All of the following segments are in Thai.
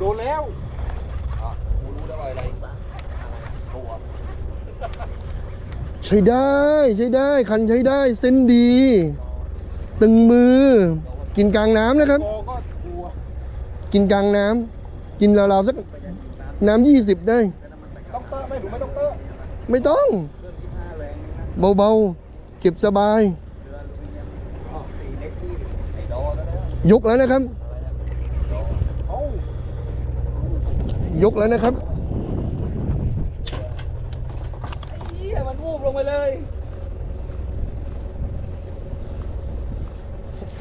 โดนแล้วอะกูรู้แล้วว่าอะไรตัว ใช้ได้ใช้ได้คันใช้ได้เส้นดี ตึงมือ กินกลางน้ำนะครับโกก็กลัวกินกลางน้ำกินราวๆสักน้ำยี่สิบได้ ต้องเตอะไหมหรือไม่ต้องเตอะไม่ต้องเครื่องยี่ห้าแรงนึงนะเบาๆเก็บสบายเรืออลูมิเนียมอ๋อสีเล็กที่ไอ้ดอแล้วนะยกแล้วนะครับ เอ้าย กแล้วนะครับไอ้เหี้ยมันวูบลงไปเลย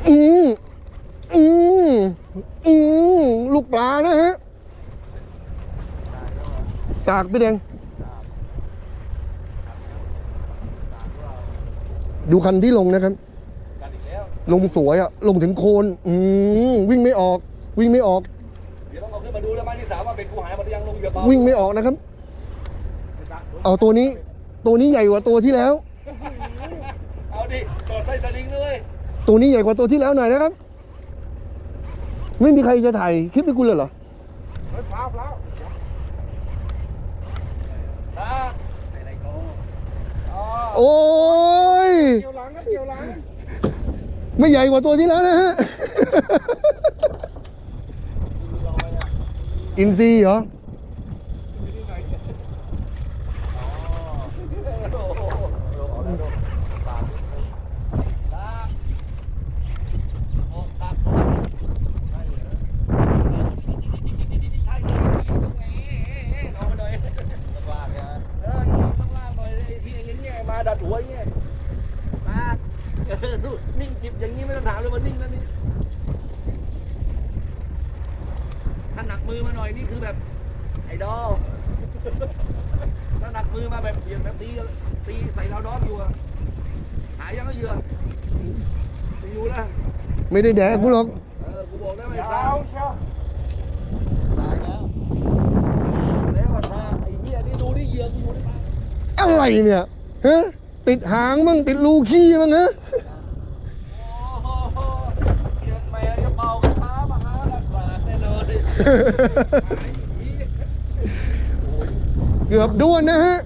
อืมอืมอืมลูกปลานะฮะสากพี่แดงดูคันที่ลงนะครับกันอีกแล้วลงสวยอะลงถึงโคน อืมวิ่งไม่ออก วิ่งไม่ออก มาดูแล้วไม้ที่สามว่าเป็นกูหายหมดหรือยังลงเหยื่อเปล่าวิ่งไม่ออกนะครับ เอาตัวนี้ ตัวนี้ใหญ่กว่าตัวที่แล้ว เอาดิจอดไส้สลิงเลยตัวนี้ใหญ่กว่าตัวที่แล้วหน่อยนะครับ ไม่มีใครจะถ่ายคลิปให้กูเลยเหรอเฮ้ยพลาวพลาวนะไอ้ไรโก้อ๋อโอ้ย เกี่ยวหลังก็เกี่ยวหลัง ไม่ใหญ่กว่าตัวที่แล้วนะฮะ อินซีเหรออะดัดหัวอย่างเงี้ยลากนิ่งจิบอย่างงี้ไม่ต้องถามเลยว่านิ่งแล้วนี่ก มือมาหน่อยนี่คือแบบไอ้ดอถ้าหนักมือมาแบบเหยียบแบบตีตีใส่เราน้องอยู่อะหายยังก็เหยื่อไม่อยู่แล้วไม่ได้แดกกูหรอกเออกูบอกแล้วไอ้ยาสาววเชียวตายแล้วแล้วอะนะไอ้เหี้ยนี่ดูที่เหยื่อกูอยู่ในปากอะไรเนี่ยฮะติดหางมั่งติดรูขี้มั่งฮะโอ้โหเชียงแม่จะเป่ากระท้ามหาลักษณะแน่นอน เกือบด้วนนะฮะ